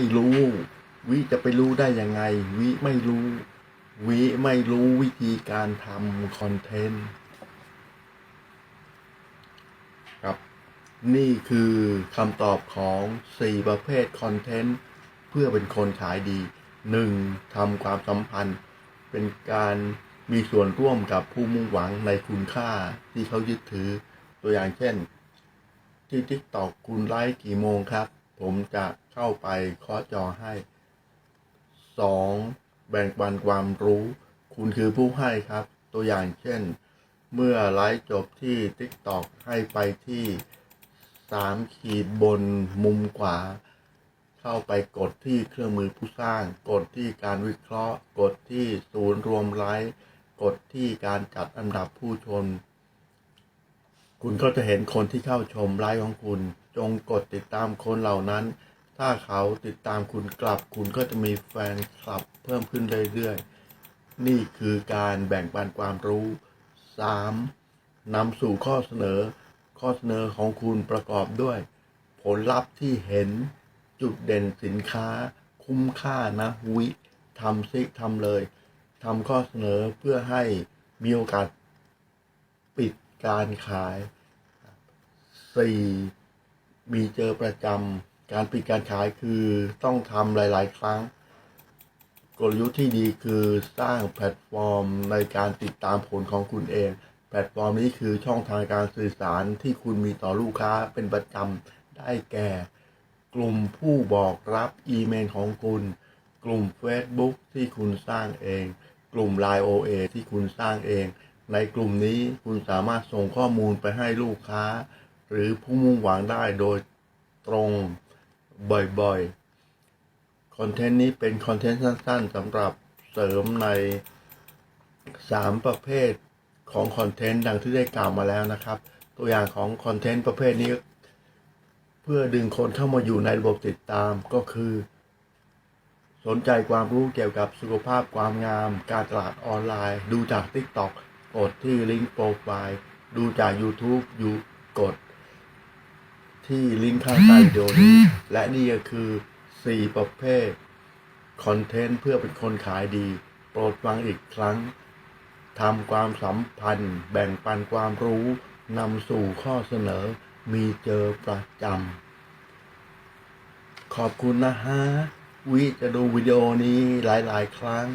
ไม่รู้ วิจะไปรู้ได้ยังไง วิไม่รู้ วิไม่รู้วิธีการทำคอนเทนต์ครับ นี่คือคำตอบของ 4 ประเภทคอนเทนต์เพื่อเป็นคนขายดี 1. ทำความสัมพันธ์ เป็นการมีส่วนร่วมกับผู้มุ่งหวังในคุณค่าที่เขายึดถือตัวอย่างเช่น ที่ TikTok คุณไลฟ์กี่โมงครับ ผมจะเข้าไปเคาะจอให้ 2. แบ่งปันความรู้ คุณคือผู้ให้ครับ ตัวอย่างเช่น เมื่อไลฟ์จบที่ TikTok ให้ไปที่ 3 ขีดบนมุมขวา เข้าไปกดที่เครื่องมือผู้สร้าง กดที่การวิเคราะห์ กดที่ศูนย์รวมไลฟ์กดที่การจัดอันดับผู้ชม คุณก็จะเห็นคนที่เข้าชมไลฟ์ของคุณ จงกดติดตามคนเหล่านั้น ถ้าเขาติดตามคุณกลับ คุณก็จะมีแฟนคลับเพิ่มขึ้นเรื่อยๆ นี่คือการแบ่งปันความรู้ 3. นำสู่ข้อเสนอ ข้อเสนอของคุณประกอบด้วย ผลลัพธ์ที่เห็นจุดเด่นสินค้า คุ้มค่านะวิทำซิทำเลยทำข้อเสนอเพื่อให้มีโอกาสปิด การขาย 4. มีเจอประจำการปิดการขายคือต้องทำหลาย ๆ ครั้ง กลยุทธ์ที่ดีคือสร้างแพลตฟอร์มในการติดตามผลของคุณเอง แพลตฟอร์มนี้คือช่องทางการสื่อสารที่คุณมีต่อลูกค้าเป็นประจำได้แก่ กลุ่มผู้บอกรับอีเมลของคุณ กลุ่ม Facebook ที่คุณสร้างเอง กลุ่ม Line OA ที่คุณสร้างเอง ในกลุ่มนี้คุณสามารถส่งข้อมูลไปให้ลูกค้า หรือผู้มุ่งหวังได้โดยตรงบ่อยๆ คอนเทนต์นี้เป็นคอนเทนต์สั้นๆสำหรับเสริมใน 3 ประเภทของคอนเทนต์ดังที่ได้กล่าวมาแล้วนะครับ ตัวอย่างของคอนเทนต์ประเภทนี้ เพื่อดึงคนเข้ามาอยู่ในระบบติดตามก็คือ สนใจความรู้เกี่ยวกับสุขภาพความงาม การตลาดออนไลน์ ดูจาก TikTok กดที่ลิงก์โปรไฟล์ดูจาก YouTube อยู่กด ที่ลิงก์ข้างใต้วิดีโอนี้ และนี่ก็คือ 4 ประเภท คอนเทนต์เพื่อเป็นคนขายดี โปรดฟังอีกครั้งทำความสัมพันธ์ แบ่งปันความรู้นำสู่ข้อเสนอมีเจอประจำขอบคุณนะฮะ วิจะดูวิดีโอนี้หลาย ๆ ครั้ง